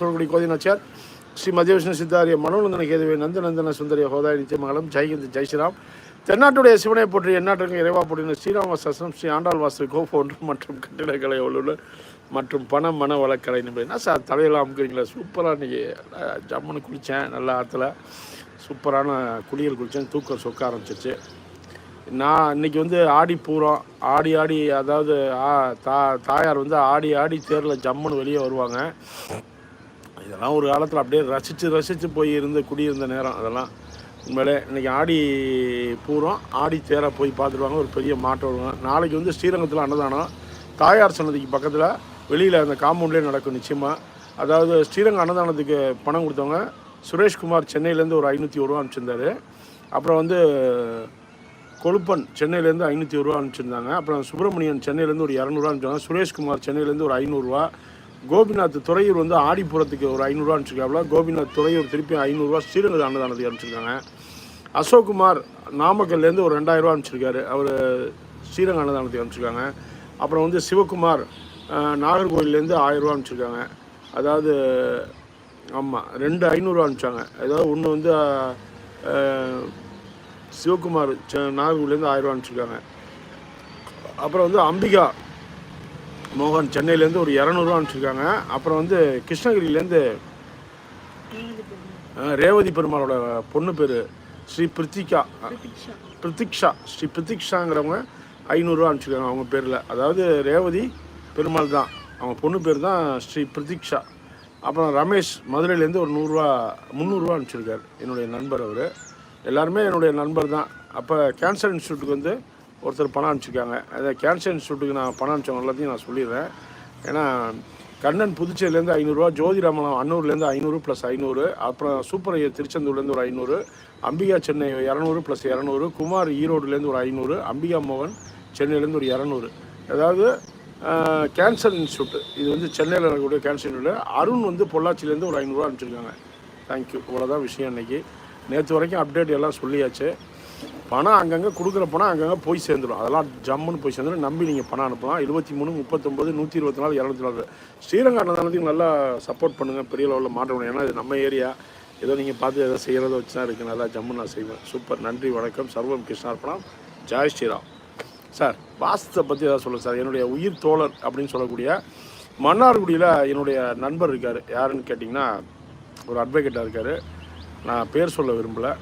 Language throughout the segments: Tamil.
சொல்லக்கூடிய கோதினாச்சார் ஸ்ரீ மத்திய சித்தாரிய மனோநந்தன கேதுவை நந்தநந்தன சுந்தரிய ஹோதாய நித்தியமங்கலம் ஜெய்ஹிந்த் ஜெய் ஸ்ரீராம். தென்னாட்டுடைய சிவனை போற்றி எந்நாட்டுக்கும் இறைவா போற்றின ஸ்ரீராம சஸ்திரம் ஸ்ரீ ஆண்டாள் வாசு கோபோன்று மற்றும் கட்டிடக்கலை வல்லுநர் மற்றும் பண மன வழக்கலை என்ன சார் தலையெல்லாம் அமுக்குறீங்களா? சூப்பராக இன்றைக்கி ஜம்முன்னு குளித்தேன் நல்ல ஆற்றுல சூப்பரான குளியல் குளித்தேன் தூக்கம் சொக்க ஆரம்பிச்சிச்சு நான் இன்னைக்கு வந்து ஆடி பூரம் ஆடி ஆடி அதாவது தா தாயார் வந்து ஆடி ஆடி தேரில் ஜம்முன்னு வெளியே வருவாங்க. இதெல்லாம் ஒரு காலத்தில் அப்படியே ரசித்து ரசித்து போய் இருந்து குடியிருந்த நேரம். அதெல்லாம் உண்மையிலே இன்னைக்கு ஆடி பூரம் ஆடி தேரை போய் பார்த்துருவாங்க. ஒரு பெரிய மாற்றம் வருவாங்க நாளைக்கு வந்து ஸ்ரீரங்கத்தில் அன்னதானம். தாயார் சன்னதிக்கு பக்கத்தில் வெளியில் அந்த காம்பவுண்ட்லேயே நடக்கும் நிச்சயமாக அதாவது ஸ்ரீரங்கம் அன்னதானத்துக்கு பணம் கொடுத்தவங்க சுரேஷ்குமார் சென்னையிலேருந்து ஒரு ஐநூற்றி ஒரு ரூபா அனுப்பிச்சிருந்தாரு. அப்புறம் வந்து கொழுப்பன் சென்னையிலேருந்து ஐநூற்றி ஒரு ரூபா அனுப்பிச்சிருந்தாங்க. அப்புறம் சுப்பிரமணியன் சென்னையிலேருந்து ஒரு இரநூறுவா அனுப்பிச்சாங்க. சுரேஷ்குமார் சென்னையிலேருந்து ஒரு ஐநூறுரூவா கோபிநாத் துறையூர் வந்து ஆடிப்புறத்துக்கு ஒரு ஐநூறுரூவா அனுப்பிச்சிருக்காப்புல. கோபிநாத் துறையூர் திருப்பி ஐநூறுரூவா ஸ்ரீரங்க அன்னதானத்துக்கு அனுப்பிச்சிருக்காங்க. அசோக்குமார் நாமக்கல்லேருந்து ஒரு ரெண்டாயிரரூவா அனுப்பிச்சிருக்காரு. அவர் ஸ்ரீரங்க அன்னதானத்துக்கு அனுப்பிச்சிருக்காங்க. அப்புறம் வந்து சிவகுமார் அஹ், நாகர்கோவில்லேருந்து ஆயிரரூவா அனுப்பிச்சிருக்காங்க. அதாவது ஆமாம் ரெண்டு ஐநூறுரூவா அனுப்பிச்சாங்க. அதாவது ஒன்று வந்து சிவகுமார் நாகர்கோவிலேருந்து ஆயிரரூவா அனுப்பிச்சிருக்காங்க. அப்புறம் வந்து அம்பிகா மோகன் சென்னையிலேருந்து ஒரு இரநூறுவா அனுப்பிச்சிருக்காங்க. அப்புறம் வந்து கிருஷ்ணகிரியிலேருந்து ரேவதி பெருமாளோட பொண்ணு பேர் ஸ்ரீ பிரித்திகா. பிரித்திக்ஷா. ஸ்ரீ பிரித்திக்ஷாங்கிறவங்க ஐநூறுரூவா அனுப்பிச்சிருக்காங்க அவங்க பேரில். அதாவது ரேவதி பெருமாள் தான். அவங்க பொண்ணு பேர் தான் ஸ்ரீ பிரித்திக்ஷா. அப்புறம் ரமேஷ் மதுரையிலேருந்து ஒரு நூறுரூவா முந்நூறுரூவா அனுப்பிச்சிருக்காரு. என்னுடைய நண்பர் அவர். எல்லாருமே என்னுடைய நண்பர் தான். அப்போ கேன்சர் இன்ஸ்டியூட்டுக்கு வந்து ஒருத்தர் பணம் அனுப்பிச்சிருக்காங்க. அதை கேன்சர் இன்ஸ்டியூட்டுக்கு நான் பணம் அனுப்பிச்சவங்க எல்லாத்தையும் நான் சொல்லிடுறேன். ஏன்னா கண்ணன் புதுச்சேரியிலேருந்து ஐநூறுரூவா ஜோதிராமலம் அன்னூர்லேருந்து ஐநூறு ப்ளஸ் ஐநூறு அப்புறம் சூப்பர் ஐயர் திருச்செந்தூர்லேருந்து ஒரு ஐநூறு அம்பிகா சென்னை இரநூறு ப்ளஸ் இரநூறு குமார் ஈரோடுலேருந்து ஒரு ஐநூறு அம்பிகா மோகன் சென்னையிலேருந்து ஒரு இரநூறு. அதாவது கேன்சர் இன்ஸ்டியூட் இது வந்து சென்னையில் இருக்கக்கூடிய கேன்சர் இன்ஸ்டியூட் அருண் வந்து பொள்ளாச்சியிலேருந்து ஒரு ஐநூறுரூவா அனுப்பிச்சிருக்காங்க. தேங்க்யூ இவ்வளோதான் விஷயம் இன்னைக்கு. நேற்று வரைக்கும் அப்டேட் எல்லாம் சொல்லியாச்சு. பணம் அங்கங்கே கொடுக்குற பணம் அங்கங்கே போய் சேர்ந்துடும் அதெல்லாம் ஜம்முன்னு போய் சேர்ந்துடும் நம்பி நீங்கள் பணம் அனுப்பலாம். இருபத்தி மூணு முப்பத்தொம்பது நூற்றி இருபத்தி நாலு இரநூத்தி நாலு. ஸ்ரீரங்கம் அன்னதானத்துக்கு நல்லா சப்போர்ட் பண்ணுங்கள் பெரிய லெவலில் மாற்ற முடியும் ஏன்னா இது நம்ம ஏரியா ஏதோ நீங்கள் பார்த்து ஏதோ செய்கிறத வச்சு தான் இருக்குது நல்லா ஜம்மு நான் செய்வேன். சூப்பர் நன்றி வணக்கம். சர்வம் கிருஷ்ணார்ப்பணம் ஜெய் ஸ்ரீராம். சார் வாஸ்துவை பற்றி ஏதாவது சொல்லுங்கள் சார். என்னுடைய உயிர் தோழர் அப்படின்னு சொல்லக்கூடிய மன்னார்குடியில் என்னுடைய நண்பர் இருக்கார். யாருன்னு கேட்டிங்கன்னா ஒரு அட்வொகேட்டாக இருக்கார். நான் பேர் சொல்ல விரும்பலை.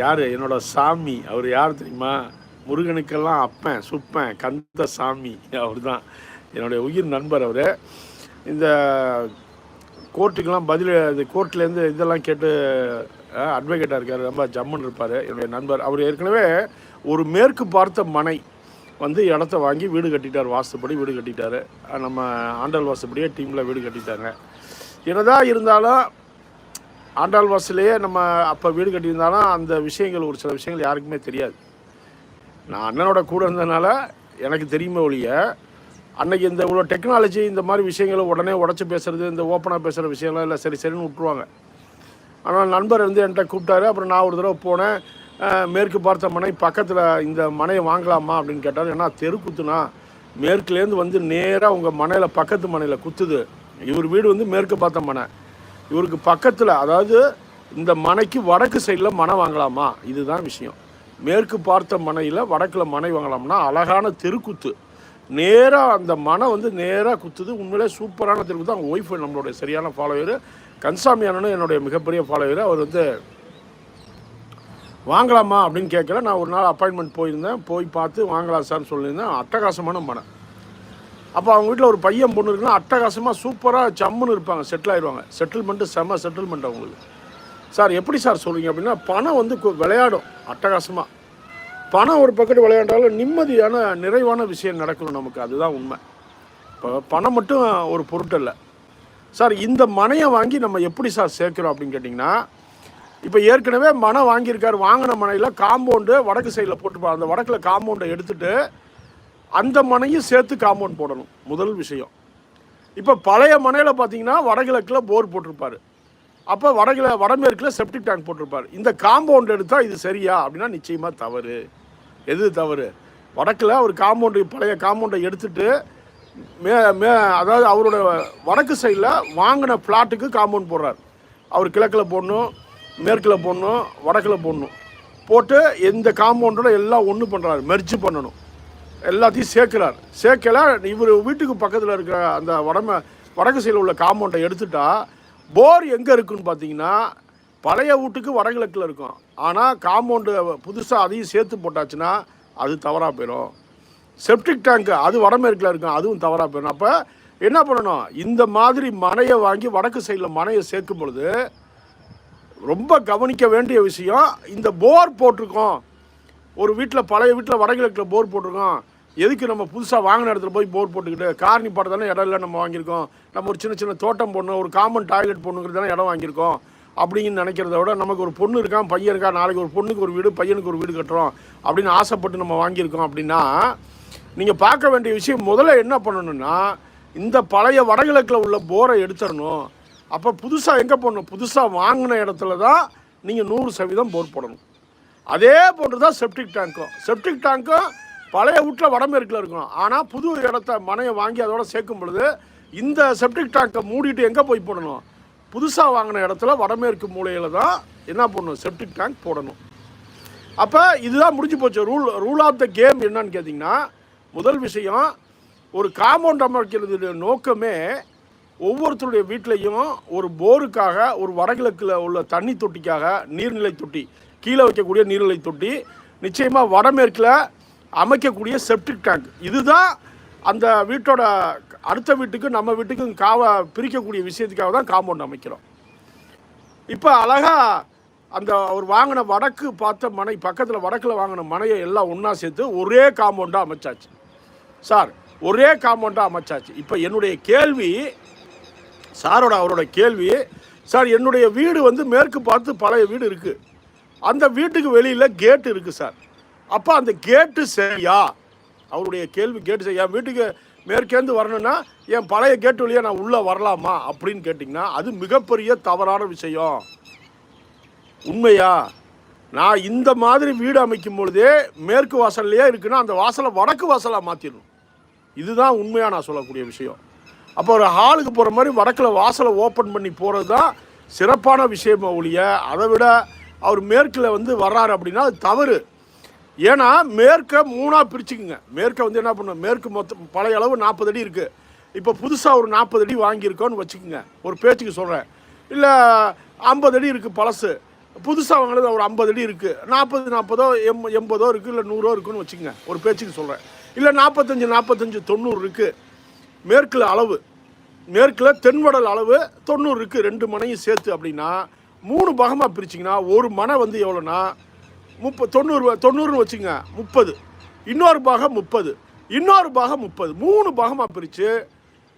யார்? என்னோட சாமி. அவர் யார் தெரியுமா? முருகனுக்கெல்லாம் அப்பன் சுப்பன் கந்த சாமி. அவர் தான் என்னுடைய உயிர் நண்பர் அவர். இந்த கோர்ட்டுக்கெல்லாம் பதில் இது கோர்ட்லேருந்து இதெல்லாம் கேட்டு அட்வொகேட்டாக இருக்கார். ரொம்ப ஜம்முன்னு இருப்பார் என்னுடைய நண்பர். அவர் ஏற்கனவே ஒரு மேற்கு பார்த்த மனை வந்து இடத்த வாங்கி வீடு கட்டிட்டார். வாஸ்துப்படி வீடு கட்டிட்டார். நம்ம ஆண்டல் வாஸ்துப்படியே டீமில் வீடு கட்டிட்டாங்க. என்னதான் இருந்தாலும் ஆண்டாள் வாசலையே நம்ம அப்போ வீடு கட்டியிருந்தாலும் அந்த விஷயங்கள் ஒரு சில விஷயங்கள் யாருக்குமே தெரியாது. நான் அண்ணனோட கூட இருந்ததுனால எனக்கு தெரியுமே ஒழிய அன்னைக்கு இந்த இவ்வளோ டெக்னாலஜி இந்த மாதிரி விஷயங்களை உடனே உடச்சி பேசுறது இந்த ஓப்பனாக பேசுகிற விஷயம்லாம் இல்லை சரி சரின்னு விட்ருவாங்க ஆனால் நண்பர் வந்து என்கிட்ட கூப்பிட்டாரு அப்புறம் நான் ஒரு தடவை போனேன் மேற்கு பார்த்த மனை பக்கத்தில் இந்த மனையை வாங்கலாமா அப்படின்னு கேட்டார். ஏன்னா தெரு குத்துனா மேற்குலேருந்து வந்து நேராக உங்கள் மனையில் பக்கத்து மனையில் குத்துது. இவர் வீடு வந்து மேற்கு பார்த்த மனை. இவருக்கு பக்கத்தில் அதாவது இந்த மனைக்கு வடக்கு சைடில் மனை வாங்கலாமா? இதுதான் விஷயம். மேற்கு பார்த்த மனையில் வடக்கில் மனை வாங்கலாம்னா அழகான தெருக்குத்து. நேராக அந்த மனை வந்து நேராக குத்துது. உண்மையிலே சூப்பரான தெருக்குத்து அவங்க ஒய்ஃப் நம்மளுடைய சரியான ஃபாலோவர் கன்சாமி அண்ணனும் என்னுடைய மிகப்பெரிய ஃபாலோவர் அவர் வந்து வாங்கலாமா? அப்படின்னு கேட்கல. நான் ஒரு நாள் அப்பாயின்மெண்ட் போயிருந்தேன். போய் பார்த்து வாங்கலாம் சார்னு சொல்லியிருந்தேன். அட்டகாசமான மனை. அப்போ அவங்க வீட்டில் ஒரு பையன் பொண்ணு இருக்குன்னா அட்டகாசமாக சூப்பராக சம்முன்னு இருப்பாங்க. செட்டில் ஆயிடுவாங்க. செட்டில்மெண்ட்டு செம்ம செட்டில்மெண்ட் அவங்களுக்கு. சார் எப்படி சார் சொல்கிறீங்க அப்படின்னா பணம் வந்து விளையாடும். அட்டகாசமாக பணம் ஒரு பக்கத்து விளையாண்டாலும் நிம்மதியான நிறைவான விஷயம் நடக்கணும் நமக்கு. அதுதான் உண்மை. இப்போ பணம் மட்டும் ஒரு பொருட்டல்ல. சார் இந்த மனையை வாங்கி நம்ம எப்படி சார் சேர்க்கிறோம் அப்படின்னு கேட்டிங்கன்னா இப்போ ஏற்கனவே மனை வாங்கியிருக்காரு. வாங்கின மனையில் காம்பவுண்டு வடக்கு சைடில் போட்டுப்பாங்க அந்த வடக்கில் காம்பவுண்டை எடுத்துகிட்டு அந்த மனையும் சேர்த்து காம்பவுண்ட் போடணும். முதல் விஷயம். இப்போ பழைய மனையில் பார்த்தீங்கன்னா வடகிழக்கில் போர் போட்டிருப்பாரு. அப்போ வடகிழ வடமேற்கில் செப்டிக் டேங்க் போட்டிருப்பார். இந்த காம்பவுண்ட் எடுத்தால் இது சரியா? அப்படின்னா நிச்சயமாக தவறு. எது தவறு? வடக்கில் ஒரு காம்பவுண்டு பழைய காம்பவுண்டை எடுத்துட்டு மே மே அதாவது அவரோட வடக்கு சைடில் வாங்கின ஃப்ளாட்டுக்கு காம்பவுண்ட் போடுறார். அவர் கிழக்கில் போடணும் மேற்கில் போடணும் வடக்கில் போடணும். போட்டு எந்த காம்பவுண்டோட எல்லாம் ஒன்று பண்ணுறாரு மெர்ஜ் பண்ணணும். எல்லாத்தையும் சேர்க்கிறார். சேர்க்கல இவர் வீட்டுக்கு பக்கத்தில் இருக்கிற அந்த வடம வடக்கு சைடில் உள்ள காம்பவுண்டை எடுத்துட்டா போர் எங்கே இருக்குன்னு பார்த்தீங்கன்னா பழைய வீட்டுக்கு வடகிழக்கில் இருக்கும். ஆனால் காம்பவுண்டு புதுசாக அதையும் சேர்த்து போட்டாச்சுன்னா அது தவறாக போயிடும் செப்டிக் டேங்க்கு அது வடமேற்கில் இருக்கும் அதுவும் தவறாக போயிடும் அப்போ என்ன பண்ணணும்? இந்த மாதிரி மனையை வாங்கி வடக்கு சைடில் மனையை சேர்க்கும் பொழுது ரொம்ப கவனிக்க வேண்டிய விஷயம் இந்த போர் போட்டிருக்கோம். ஒரு வீட்டில் பழைய வீட்டில் வடகிழக்கில் போர் போட்டிருக்கோம். எதுக்கு நம்ம புதுசாக வாங்கின இடத்துல போய் போர் போட்டுக்கிட்டு காரணி பாட இடம் இல்லை நம்ம வாங்கியிருக்கோம். நம்ம ஒரு சின்ன சின்ன தோட்டம் போடணும் ஒரு காமன் டாய்லெட் போடணுங்கிறது இடம் வாங்கியிருக்கோம். அப்படின்னு நினைக்கிறத விட நமக்கு ஒரு பொண்ணு இருக்கான் பையன் இருக்கான் நாளைக்கு ஒரு பொண்ணுக்கு ஒரு வீடு பையனுக்கு ஒரு வீடு கட்டுறோம் அப்படின்னு ஆசைப்பட்டு நம்ம வாங்கியிருக்கோம் அப்படின்னா நீங்கள் பார்க்க வேண்டிய விஷயம் முதல்ல என்ன பண்ணணும்னா இந்த பழைய வடகிழக்கில் உள்ள போரை எடுத்துடணும். அப்போ புதுசாக எங்கே போடணும்? புதுசாக வாங்கின இடத்துல தான் நீங்கள் நூறு சதவீதம் போர் போடணும். அதே போன்று தான் செப்டிக் டேங்க்கும் செப்டிக் டேங்க்கும் பழைய வீட்டில் வடமேற்கில் இருக்கும் ஆனால் புது இடத்த மனையை வாங்கி அதோட சேர்க்கும் பொழுது இந்த செப்டிக் டேங்கை மூடிட்டு எங்கே போய் போடணும்? புதுசாக வாங்கின இடத்துல வடமேற்கு மூலையில் தான் என்ன பண்ணணும் செப்டிக் டேங்க் போடணும். அப்போ இதுதான் முடிஞ்சு போச்சு. Rule rule of the game என்னன்னு கேட்டிங்கன்னா முதல் விஷயம் ஒரு காம்பவுண்ட் அமைக்கிறது நோக்கமே ஒவ்வொருத்தருடைய வீட்லேயும் ஒரு போருக்காக ஒரு வடகிழக்கில் உள்ள தண்ணி தொட்டிக்காக நீர்நிலை தொட்டி கீழே வைக்கக்கூடிய நீர்நிலை தொட்டி நிச்சயமாக வடமேற்கில் அமைக்கக்கூடிய செப்டிக் டேங்க் இதுதான் அந்த வீட்டோட அடுத்த வீட்டுக்கு நம்ம வீட்டுக்கும் காவை பிரிக்கக்கூடிய விஷயத்துக்காக தான் காம்பவுண்ட் அமைக்கிறோம். இப்போ அழகாக அந்த அவர் வாங்கின வடக்கு பார்த்த மனை பக்கத்தில் வடக்கில் வாங்கின மனையை எல்லாம் ஒன்றா சேர்த்து ஒரே காம்பவுண்டாக அமைச்சாச்சு. சார் ஒரே காம்பவுண்டாக அமைச்சாச்சு. இப்போ என்னுடைய கேள்வி சாரோட அவரோட கேள்வி சார் என்னுடைய வீடு வந்து மேற்கு பார்த்து பழைய வீடு இருக்குது அந்த வீட்டுக்கு வெளியில் கேட்டு இருக்குது சார். அப்போ அந்த கேட்டு சரியா? அவருடைய கேள்வி கேட்டு சரியா? என் வீட்டுக்கு மேற்கேந்து வரணும்னா என் பழைய கேட்டு வழியாக நான் உள்ளே வரலாமா? அப்படின்னு கேட்டிங்கன்னா அது மிகப்பெரிய தவறான விஷயம். உண்மையா? நான் இந்த மாதிரி வீடு அமைக்கும் பொழுதே மேற்கு வாசல்லையே இருக்குன்னா அந்த வாசலை வடக்கு வாசலாக மாற்றிடணும் இதுதான் உண்மையாக நான் சொல்லக்கூடிய விஷயம். அப்போ ஒரு ஹாலுக்கு போகிற மாதிரி வடக்கில் வாசலை ஓப்பன் பண்ணி போகிறது தான் சிறப்பான விஷயம் ஒழிய அதை விட அவர் மேற்கில் வந்து வர்றாரு அப்படின்னா அது தவறு. ஏன்னா மேற்கை மூணாக பிரிச்சுக்குங்க. மேற்கை வந்து என்ன பண்ணும்? மேற்கு மொத்தம் பழைய அளவு நாற்பது அடி இருக்குது இப்போ புதுசாக ஒரு நாற்பது அடி வாங்கியிருக்கோன்னு வச்சுக்கோங்க. ஒரு பேச்சுக்கு சொல்கிறேன் இல்லை ஐம்பது அடி இருக்குது பழசு. புதுசாக வாங்கினது ஒரு ஐம்பது அடி இருக்குது நாற்பது நாற்பதோ எம் எண்பதோ இருக்குது இல்லை நூறோ இருக்குன்னு வச்சுக்கோங்க. ஒரு பேச்சுக்கு சொல்கிறேன் இல்லை நாற்பத்தஞ்சு நாற்பத்தஞ்சு தொண்ணூறு இருக்குது மேற்கில் அளவு. மேற்கில் தென்வடல் அளவு தொண்ணூறு இருக்குது ரெண்டு மனையும் சேர்த்து அப்படின்னா மூணு பாகமாக பிரிச்சிங்கன்னா ஒரு மனை வந்து எவ்வளோன்னா முப்பது தொண்ணூறு தொண்ணூறுன்னு வச்சுங்க முப்பது. இன்னொரு பாகம் முப்பது. இன்னொரு பாகம் முப்பது. மூணு பாகமாக பிரித்து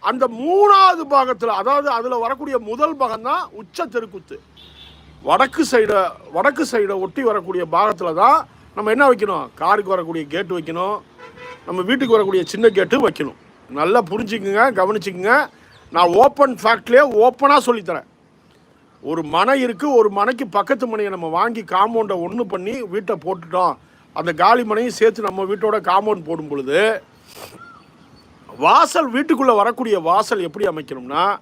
அந்த மூணாவது பாகத்தில் அதாவது அதில் வரக்கூடிய முதல் பாகம் தான் உச்ச தெருக்குத்து. வடக்கு சைடை வடக்கு சைடை ஒட்டி வரக்கூடிய பாகத்தில் தான் நம்ம என்ன வைக்கணும்? காருக்கு வரக்கூடிய கேட்டு வைக்கணும். நம்ம வீட்டுக்கு வரக்கூடிய சின்ன கேட்டு வைக்கணும். நல்லா புரிஞ்சுக்குங்க கவனிச்சுக்குங்க. நான் ஓப்பன் ஃபேக்ட்லேயே ஓப்பனாக சொல்லித்தரேன். ஒரு மனை இருக்குது ஒரு மனைக்கு பக்கத்து மனையை நம்ம வாங்கி காம்பவுண்டை ஒன்று பண்ணி வீட்டை போட்டுட்டோம். அந்த காலி மனையும் சேர்த்து நம்ம வீட்டோட காம்பவுண்ட் போடும் பொழுது வாசல் வீட்டுக்குள்ளே வரக்கூடிய வாசல் எப்படி அமைக்கணும்னா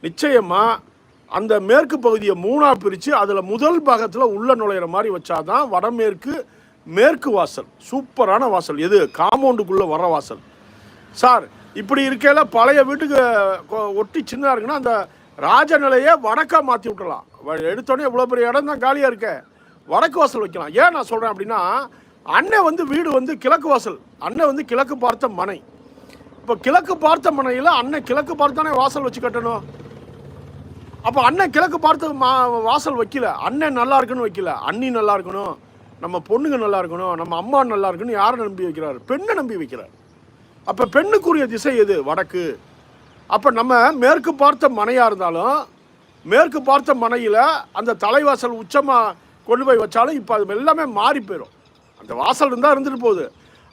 நிச்சயமாக அந்த மேற்கு பகுதியை மூணாக பிரித்து அதில் முதல் பாகத்தில் உள்ள நுழையிற மாதிரி வச்சாதான் வடமேற்கு மேற்கு வாசல் சூப்பரான வாசல். எது? காம்பவுண்டுக்குள்ளே வர வாசல். சார் இப்படி இருக்கையில் பழைய வீட்டுக்கு கொ- ஒட்டி சின்னதாக இருக்குன்னா அந்த ராஜநிலையை வடக்காக மாற்றி விட்டுலாம் எடுத்தோடனே இவ்வளோ பெரிய இடம் தான் காலியாக இருக்க. வடக்கு வாசல் வைக்கலாம். ஏன் நான் சொல்கிறேன் அப்படின்னா அண்ணன் வந்து வீடு வந்து கிழக்கு வாசல். அண்ணன் வந்து கிழக்கு பார்த்த மனை. இப்போ கிழக்கு பார்த்த மனையில் அண்ணன் கிழக்கு பார்த்தானே வாசல் வச்சு கட்டணும்? அப்போ அண்ணன் கிழக்கு பார்த்து மா வாசல் வைக்கல. அண்ணன் நல்லா இருக்குன்னு வைக்கல. அண்ணி நல்லா இருக்கணும். நம்ம பொண்ணுங்க நல்லா இருக்கணும். நம்ம அம்மா நல்லா இருக்கணும் யாரை நம்பி வைக்கிறார்? பெண்ணை நம்பி வைக்கிறார். அப்போ பெண்ணுக்குரிய திசை எது? வடக்கு. அப்போ நம்ம மேற்கு பார்த்த மனையாக இருந்தாலும் மேற்கு பார்த்த மனையில் அந்த தலைவாசல் உச்சமாக கொண்டு போய் வச்சாலும் இப்போ அது எல்லாமே மாறி போயிடும் அந்த வாசல் இருந்தால் இருந்துட்டு போகுது.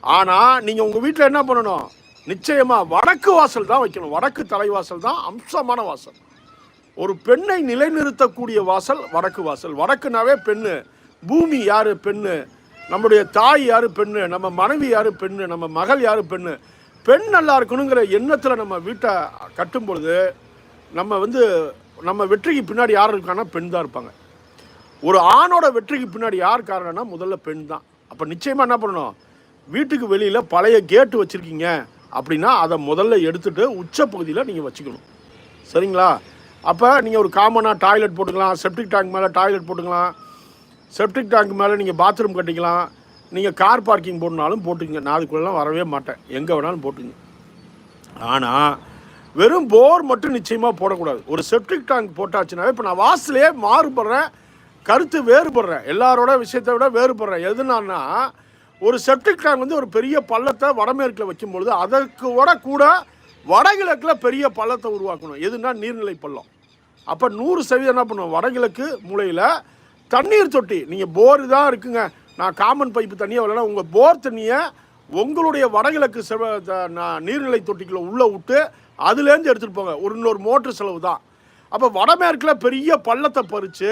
ஆனால் நீங்கள் உங்கள் வீட்டில் என்ன பண்ணணும்? நிச்சயமாக வடக்கு வாசல் தான் வைக்கணும். வடக்கு தலைவாசல் தான் அம்சமான வாசல். ஒரு பெண்ணை நிலைநிறுத்தக்கூடிய வாசல் வடக்கு வாசல். வடக்குனாவே பெண்ணு. பூமி யார்? பெண்ணு. நம்முடைய தாய் யார்? பெண்ணு. நம்ம மனைவி யார்? பெண்ணு. நம்ம மகள் யார்? பெண்ணு. பெண் நல்லா இருக்கணுங்கிற எண்ணத்தில் நம்ம வீட்டை கட்டும் பொழுது நம்ம வந்து நம்ம வெற்றிக்கு பின்னாடி யார் இருக்கான்னா பெண் தான் இருப்பாங்க. ஒரு ஆணோட வெற்றிக்கு பின்னாடி யார் காரணம்னா முதல்ல பெண் தான். அப்போ நிச்சயமாக என்ன பண்ணணும்? வீட்டுக்கு வெளியில் பழைய கேட்டு வச்சுருக்கீங்க அப்படின்னா அதை முதல்ல எடுத்துகிட்டு உச்ச பகுதியில் நீங்கள் வச்சுக்கணும். சரிங்களா? அப்போ நீங்கள் ஒரு காமனாக டாய்லெட் போட்டுக்கலாம் செப்டிக் டேங்க் மேலே டாய்லெட் போட்டுக்கலாம். செப்டிக் டேங்க் மேலே நீங்கள் பாத்ரூம் கட்டிக்கலாம். நீங்கள் கார் பார்க்கிங் போடணுனாலும் போட்டுங்க நான் அதுக்குள்ளெலாம் வரவே மாட்டேன். எங்கே வேணாலும் போட்டுங்க ஆனால் வெறும் போர் மட்டும் நிச்சயமாக போடக்கூடாது. ஒரு செப்டிக் டேங்க் போட்டாச்சுனாவே இப்போ நான் வாசலே மாறுபடுறேன். கருத்து வேறுபடுறேன். எல்லாரோட விஷயத்தை விட வேறுபடுறேன். எதுனான்னா ஒரு செப்டிக் டேங்க் வந்து ஒரு பெரிய பள்ளத்தை வடமேற்கில் வைக்கும்பொழுது அதற்கு விட கூட வடகிழக்கில் பெரிய பள்ளத்தை உருவாக்கணும். எதுனா நீர்நிலை பள்ளம். அப்போ நூறு சதவீதம் என்ன பண்ணுவோம் வடகிழக்கு மூலையில் தண்ணீர் தொட்டி. நீங்கள் போர் தான் இருக்குங்க. நான் காமன் பைப்பு தண்ணியை வரலன்னா உங்கள் போர் தண்ணியை உங்களுடைய வடகிழக்கு செவ த- நீர்நிலை தொட்டிக்குள்ளே உள்ளே விட்டு அதுலேருந்து எடுத்துகிட்டு போங்க. ஒரு இன்னொரு மோட்ரு செலவு தான். அப்போ வடமேற்கில் பெரிய பள்ளத்தை பறித்து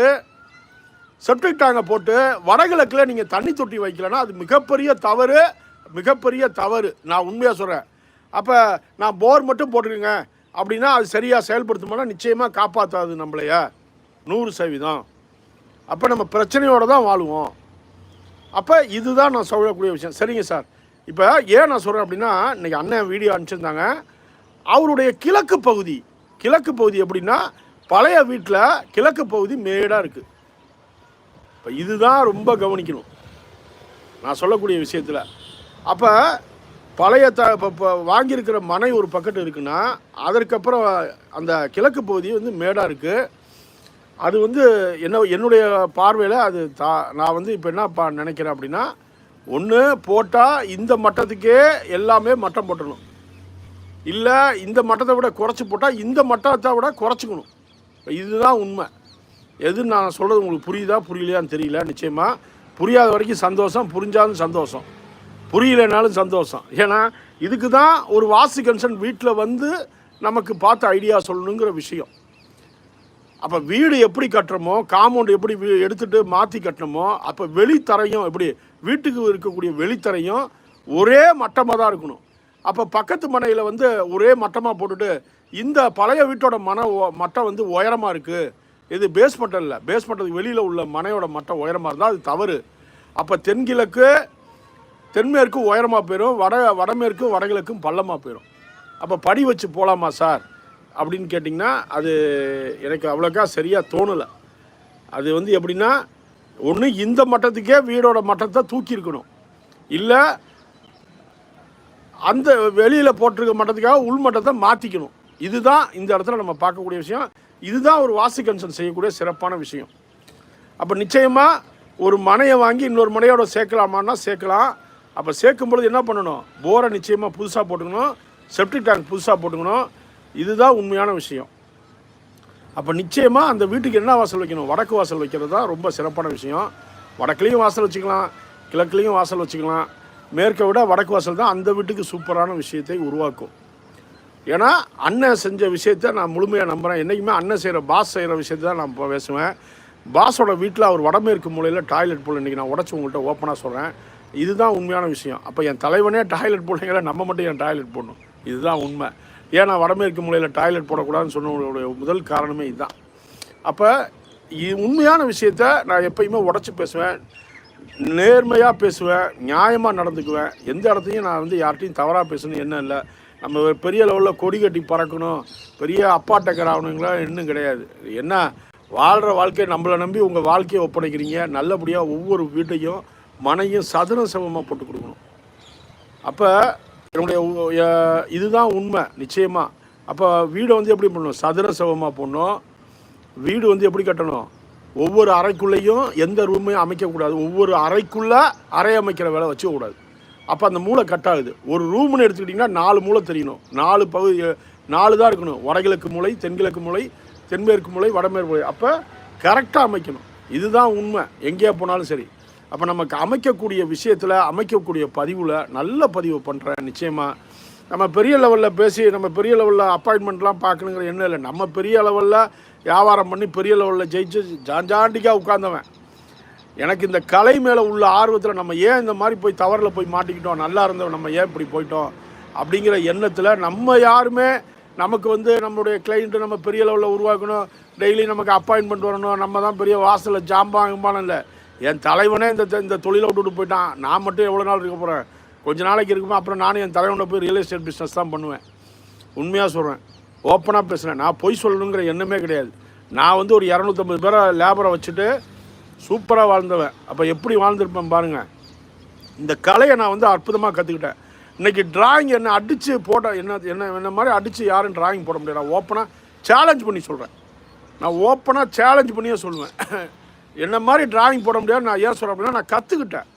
செப்டிக் டேங்கை போட்டு வடகிழக்கில் நீங்கள் தண்ணி தொட்டி வைக்கலன்னா அது மிகப்பெரிய தவறு மிகப்பெரிய தவறு. நான் உண்மையாக சொல்கிறேன் அப்போ நான் போர் மட்டும் போட்டுருங்க அப்படின்னா அது சரியாக செயல்படுத்துமானா நிச்சயமாக காப்பாற்றாது நம்மளைய. நூறு சதவீதம். அப்போ நம்ம பிரச்சனையோடு தான் வாழுவோம். அப்போ இதுதான் நான் சொல்லக்கூடிய விஷயம். சரிங்க சார். இப்போ ஏன் நான் சொல்கிறேன் அப்படின்னா இன்றைக்கி அண்ணன் வீடியோ அனுப்பிச்சிருந்தாங்க. அவருடைய கிழக்கு பகுதி கிழக்கு பகுதி எப்படின்னா பழைய வீட்டில் கிழக்கு பகுதி மேடாக இருக்குது இப்போ இதுதான் ரொம்ப கவனிக்கணும். நான் சொல்லக்கூடிய விஷயத்தில். அப்போ பழைய த இப்போ இப்போ வாங்கியிருக்கிற மனை ஒரு பக்கத்து இருக்குன்னா அதற்கப்புறம் அந்த கிழக்கு பகுதி வந்து மேடாக இருக்குது அது வந்து என்ன என்னுடைய பார்வையில் அது தா நான் வந்து இப்போ என்ன பா நினைக்கிறேன் அப்படின்னா ஒன்று போட்டால் இந்த மட்டத்துக்கே எல்லாமே மட்டம் போட்டணும் இல்லை இந்த மட்டத்தை விட குறைச்சி போட்டால் இந்த மட்டத்தை விட குறைச்சிக்கணும். இதுதான் உண்மை. எது நான் சொல்கிறது உங்களுக்கு புரியுதா புரியலையான்னு தெரியல நிச்சயமாக புரியாத வரைக்கும் சந்தோஷம் புரிஞ்சாலும் சந்தோஷம். புரியலைனாலும் சந்தோஷம். ஏன்னா இதுக்கு தான் ஒரு வாசி கன்சன் வீட்டில் வந்து நமக்கு பார்த்து ஐடியா சொல்லணுங்கிற விஷயம். அப்போ வீடு எப்படி கட்டுறோமோ காம்பவுண்ட் எப்படி வீ- எடுத்துட்டு மாற்றி கட்டணுமோ அப்போ வெளித்தரையும் எப்படி வீட்டுக்கு இருக்கக்கூடிய வெளித்தரையும் ஒரே மட்டமாக தான் இருக்கணும். அப்போ பக்கத்து மனையில் வந்து ஒரே மட்டமாக போட்டுட்டு இந்த பழைய வீட்டோட மன மட்டம் வந்து உயரமாக இருக்குது இது பேஸ்மெண்ட் இல்லை. பேஸ் வெளியில் உள்ள மனையோட மட்டம் உயரமாக இருந்தால் அது தவறு. அப்போ தென்கிழக்கு தென்மேற்கு உயரமாக போயிடும் வட வடமேற்கு வடகிழக்கும் பள்ளமாக போயிடும் அப்போ படி வச்சு போகலாமா சார்? அப்படின்னு கேட்டிங்கன்னா அது எனக்கு அவ்வளோக்கா சரியாக தோணலை. அது வந்து எப்படின்னா ஒன்று இந்த மட்டத்துக்கே வீடோட மட்டத்தை தூக்கியிருக்கணும். இல்லை அந்த வெளியில் போட்டிருக்க மட்டத்துக்காக உள் மட்டத்தை மாற்றிக்கணும் இதுதான் இந்த இடத்துல நம்ம பார்க்கக்கூடிய விஷயம். இதுதான் ஒரு வாசி கன்சன் செய்யக்கூடிய சிறப்பான விஷயம். அப்போ நிச்சயமாக ஒரு மனையை வாங்கி இன்னொரு மனையோட சேர்க்கலாமான்னா சேர்க்கலாம். அப்போ சேர்க்கும் பொழுது என்ன பண்ணணும்? போரை நிச்சயமாக புதுசாக போட்டுக்கணும். செப்டிக் டேங்க் புதுசாக போட்டுக்கணும். இதுதான் உண்மையான விஷயம். அப்போ நிச்சயமாக அந்த வீட்டுக்கு என்ன வாசல் வைக்கணும்? வடக்கு வாசல் வைக்கிறது தான் ரொம்ப சிறப்பான விஷயம். வடக்குலேயும் வாசல் வச்சுக்கலாம் கிழக்குலேயும் வாசல் வச்சுக்கலாம். மேற்கை விட வடக்கு வாசல் தான் அந்த வீட்டுக்கு சூப்பரான விஷயத்தை உருவாக்கும். ஏன்னா அண்ணன் செஞ்ச விஷயத்த நான் முழுமையாக நம்புகிறேன் என்றைக்குமே அண்ணன் செய்கிற பாஸ் செய்கிற விஷயத்தை தான் நான் இப்போ பேசுவேன். பாஸோட வீட்டில் அவர் வடமேற்கு மூலையில் டாய்லெட் போல் இன்றைக்கி நான் உடச்சி உங்கள்கிட்ட ஓப்பனாக சொல்கிறேன் இதுதான் உண்மையான விஷயம். அப்போ என் தலைவனே டாய்லெட் போடுறீங்களா நம்ம மட்டும் என் டாய்லெட் போடணும்? இதுதான் உண்மை. ஏன்னா வடமேற்கு மூலையில் டாய்லெட் போடக்கூடாதுன்னு சொன்னவங்களுடைய முதல் காரணமே இதுதான். அப்போ உண்மையான விஷயத்த நான் எப்பயுமே உடச்சி பேசுவேன் நேர்மையாக பேசுவேன் நியாயமாக நடந்துக்குவேன். எந்த இடத்தையும் நான் வந்து யார்கிட்டையும் தவறாக பேசணும் என்ன இல்லை. நம்ம பெரிய லெவலில் கொடி கட்டி பறக்கணும் பெரிய அப்பா டக்கர் ஆகணுங்களா இன்னும் கிடையாது. என்ன வாழ்கிற வாழ்க்கையை நம்மளை நம்பி உங்கள் வாழ்க்கையை ஒப்படைக்கிறீங்க. நல்லபடியாக ஒவ்வொரு வீட்டையும் மனையும் சதுரம் சமமாக போட்டு கொடுக்கணும். அப்போ என்னுடைய இதுதான் உண்மை நிச்சயமாக அப்போ வீடை வந்து எப்படி பண்ணணும்? சதுர சவமாக போடணும். வீடு வந்து எப்படி கட்டணும்? ஒவ்வொரு அறைக்குள்ளேயும் எந்த ரூமையும் அமைக்கக்கூடாது. ஒவ்வொரு அறைக்குள்ளே அறை அமைக்கிற வேலை வச்சுக்கூடாது அப்போ அந்த மூளை கட்டாகுது ஒரு ரூம்னு எடுத்துக்கிட்டிங்கன்னா நாலு மூளை தெரியணும். நாலு பகுதி நாலு தான் இருக்கணும். வடகிழக்கு மூலை தென்கிழக்கு மூலை தென்மேற்கு மூலை வடமேற்கு மூளை. அப்போ கரெக்டாக அமைக்கணும். இதுதான் உண்மை. எங்கேயா போனாலும் சரி. அப்போ நமக்கு அமைக்கக்கூடிய விஷயத்தில் அமைக்கக்கூடிய பதிவில் நல்ல பதிவு பண்ணுறேன் நிச்சயமாக நம்ம பெரிய லெவலில் பேசி நம்ம பெரிய லெவலில் அப்பாயின்மெண்ட்லாம் பார்க்கணுங்கிற எண்ணம் இல்லை. நம்ம பெரிய லெவலில் வியாபாரம் பண்ணி பெரிய லெவலில் ஜெயிச்சு ஜாஞ்சாண்டிக்காக உட்காந்தவன் எனக்கு இந்த கலை மேலே உள்ள ஆர்வத்தில் நம்ம ஏன் இந்த மாதிரி போய் தவறில் போய் மாட்டிக்கிட்டோம்? நல்லா இருந்தவன் நம்ம ஏன் இப்படி போயிட்டோம்? அப்படிங்கிற எண்ணத்தில் நம்ம யாருமே நமக்கு வந்து நம்மளுடைய கிளைண்ட்டு நம்ம பெரிய லெவலில் உருவாக்கணும். டெய்லி நமக்கு அப்பாயின்மெண்ட் வரணும். நம்ம தான் பெரிய வாசலில் ஜாம்பான் இல்லை. என் தலைவனே இந்த இந்த தொழிலை விட்டுட்டு போயிட்டான். நான் மட்டும் எவ்வளோ நாள் இருக்க போகிறேன் கொஞ்ச நாளைக்கு இருக்குமா அப்புறம் நானும் என் தலைவனை போய் ரியல் எஸ்டேட் பிஸ்னஸ் தான் பண்ணுவேன். உண்மையாக சொல்கிறேன் ஓப்பனாக பேசுகிறேன் நான் பொய் சொல்லணுங்கிற எண்ணமே கிடையாது. நான் வந்து ஒரு இரநூத்தம்பது பேரை லேபரை வச்சுட்டு சூப்பராக வாழ்ந்தவன். அப்போ எப்படி வாழ்ந்திருப்பேன் பாருங்கள் இந்த கலையை நான் வந்து அற்புதமாக கற்றுக்கிட்டேன் இன்றைக்கி டிராயிங் என்ன அடித்து போட என்ன என்ன என்ன மாதிரி அடித்து யாரும் டிராயிங் போட முடியாது. நான் ஓப்பனாக சேலஞ்ச் பண்ணி சொல்கிறேன் நான் ஓப்பனாக சேலஞ்ச் பண்ணியே சொல்லுவேன். என்ன மாதிரி டிராயிங் போட முடியாது நான் ஏன் சொல்கிறேன் அப்படின்னா நான் கற்றுக்கிட்டேன்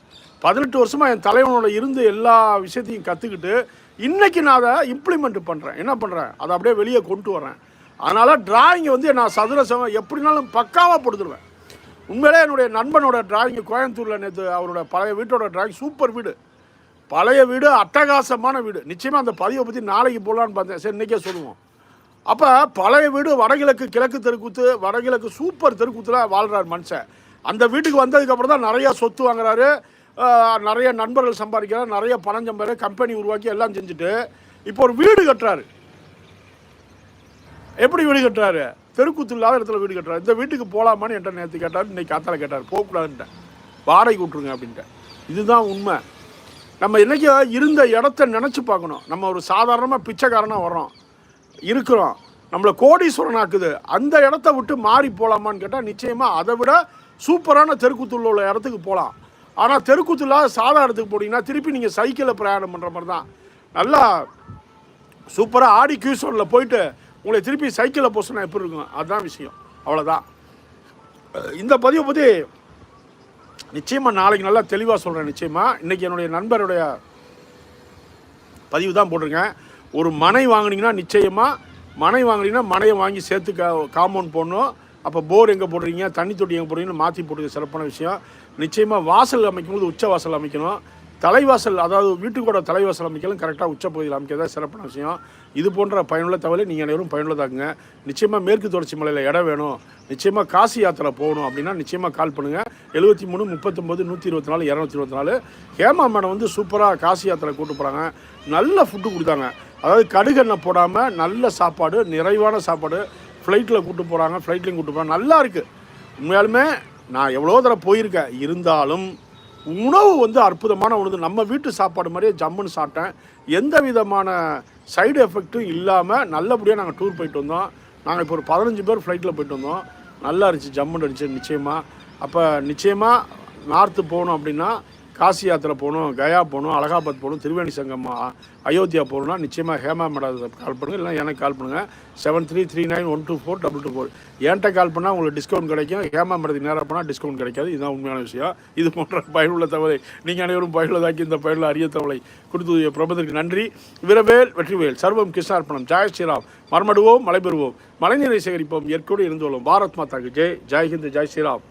பதினெட்டு வருஷமாக என் தலைவனோட இருந்து எல்லா விஷயத்தையும் கற்றுக்கிட்டு இன்றைக்கி நான் அதை இம்ப்ளிமெண்ட் பண்ணுறேன் என்ன பண்ணுறேன் அதை அப்படியே வெளியே கொண்டு வரேன் அதனால் டிராயிங்கை வந்து நான் சதுர சம எப்படினாலும் பக்காவாக போட்டுருவேன் உண்மையிலே என்னுடைய நண்பனோட டிராயிங் கோயம்புத்தூரில் நேற்று அவரோட பழைய வீட்டோட டிராயிங் சூப்பர் வீடு. பழைய வீடு அட்டகாசமான வீடு. நிச்சயமாக அந்த பதிவை பற்றி நாளைக்கு போடலான்னு பார்த்தேன். சரி இன்றைக்கே சொல்லுவோம். அப்போ பழைய வீடு வடகிழக்கு கிழக்கு தெருக்கூத்து வடகிழக்கு சூப்பர் தெருக்கூத்தில் வாழ்கிறார் மனுஷன். அந்த வீட்டுக்கு வந்ததுக்கப்புறம் தான் நிறையா சொத்து வாங்குறாரு. நிறைய நண்பர்கள் சம்பாதிக்கிறார். நிறைய பணம் சம்பாதி கம்பெனி உருவாக்கி எல்லாம் செஞ்சுட்டு இப்போ ஒரு வீடு கட்டுறாரு. எப்படி வீடு கட்டுறாரு? தெருக்கூத்து இல்லாத இடத்துல வீடு கட்டுறாரு. இந்த வீட்டுக்கு போகலாமான்னு என்கிட்ட நேற்று கேட்டார். இன்னைக்கு காத்தால கேட்டார். போகக்கூடாதுன்ட்டேன் வாடகை விட்ருங்க அப்படின்ட்டேன் இதுதான் உண்மை. நம்ம இன்றைக்கி இருந்த இடத்த நினச்சி பார்க்கணும். நம்ம ஒரு சாதாரணமாக பிச்சைக்காரனாக வர்றோம். இருக்கிறோம். நம்மளை கோடீஸ்வரன் ஆக்குது. அந்த இடத்த விட்டு மாறி போகலாமான்னு கேட்டால் நிச்சயமாக அதை விட சூப்பரான தெருக்குத்துள்ள உள்ள இடத்துக்கு போகலாம் ஆனால் தெருக்கூத்துல சாதா இடத்துக்கு போனீங்கன்னா திருப்பி நீங்கள் சைக்கிளில் பிரயாணம் பண்ணுற மாதிரி தான். நல்லா சூப்பராக ஆடி கியூசோனில் போயிட்டு உங்களை திருப்பி சைக்கிளில் போசனா எப்படி இருக்கும்? அதுதான் விஷயம். அவ்வளோதான் இந்த பதிவை பற்றி நிச்சயமாக நாளைக்கு நல்லா தெளிவாக சொல்கிறேன் நிச்சயமாக இன்றைக்கி என்னுடைய நண்பருடைய பதிவு தான் போட்டிருக்கேன். ஒரு மனை வாங்குனீங்கன்னா நிச்சயமாக மனை வாங்குனீங்கன்னா மனையை வாங்கி சேர்த்து கா காம்பவுண்ட் போடணும். அப்போ போர் எங்கே போடுறீங்க தண்ணி தொட்டி எங்கே போடுறீங்கன்னு மாற்றி போட்டுக்க சிறப்பான விஷயம். நிச்சயமாக வாசல் அமைக்கும்போது உச்ச வாசல் அமைக்கணும். தலைவாசல் அதாவது வீட்டுக்கூட தலைவாசல் அமைக்கலாம் கரெக்டாக உச்ச பகுதியில் அமைக்கிறதா சிறப்பான விஷயம். இது போன்ற பயனுள்ள தகவலை நீங்கள் அனைவரும் பயனுள்ளதாக்குங்க. நிச்சயமாக மேற்கு தொடர்ச்சி மலையில் இடம் வேணும். நிச்சயமாக காசி யாத்திரை போகணும் அப்படின்னா நிச்சயமாக கால் பண்ணுங்கள் எழுபத்தி மூணு முப்பத்தொம்பது நூற்றி இருபத்தி நாலு இரநூத்தி இருபத்தி நாலு. ஹேமா மேடம் வந்து சூப்பராக காசி யாத்திரை கூட்டு போகிறாங்க நல்ல ஃபுட்டு கொடுத்தாங்க. அதாவது கடுகெண்ணெய் போடாமல் நல்ல சாப்பாடு நிறைவான சாப்பாடு. ஃப்ளைட்டில் கூட்டு போகிறாங்க ஃப்ளைட்லையும் கூப்பிட்டு போகிறாங்க நல்லா இருக்குது உண்மையாலுமே நான் எவ்வளோ தடவை போயிருக்கேன். இருந்தாலும் உணவு வந்து அற்புதமான உணவு. நம்ம வீட்டு சாப்பாடு மாதிரியே ஜம்முன்னு சாப்பிட்டேன். எந்த விதமான சைடு எஃபெக்ட்டும் இல்லாமல் நல்லபடியாக நாங்கள் டூர் போயிட்டு வந்தோம். நாங்கள் இப்போ ஒரு பதினஞ்சு பேர் ஃப்ளைட்டில் போயிட்டு வந்தோம். நல்லா இருந்துச்சு. ஜம்முன்னு இருந்துச்சு நிச்சயமாக அப்போ நிச்சயமாக நார்த்து போகணும் அப்படின்னா காசி யாத்திரை போகணும் கயா போகணும் அலகாபாத் போகணும் திருவேணி சங்கம் அயோத்தியா போகணும்னா நிச்சயமாக ஹேமா மேடம் கால் பண்ணுங்கள் இல்லை எனக்கு கால் பண்ணுங்கள் seven three three nine one two four double two four என்கிட்ட கால் பண்ணால் உங்களுக்கு டிஸ்கவுண்ட் கிடைக்கும். ஹேமா மேடத்துக்கு நேராக போனால் டிஸ்கவுண்ட் கிடைக்காது. இதுதான் உண்மையான விஷயம். இது போன்ற பயனுள்ள தகவலை நீங்கள் அனைவரும் பயனுள்ளதாக்கி இந்த பயனுள்ள அரிய தகவலை கொடுத்து பிரபத்திற்கு நன்றி. விரவேல் வெற்றிவேல். சர்வம் கிருஷ்ணார்ப்பணம் ஜெய் ஸ்ரீராம். மர்மடுவோம் மலை பெறுவோம் மழைநீரை சேகரிப்போம். ஏற்கோடு இருந்து பாரத் மாதாக்கு ஜெய். ஜெய் ஹிந்த் ஜெய் ஸ்ரீராம்.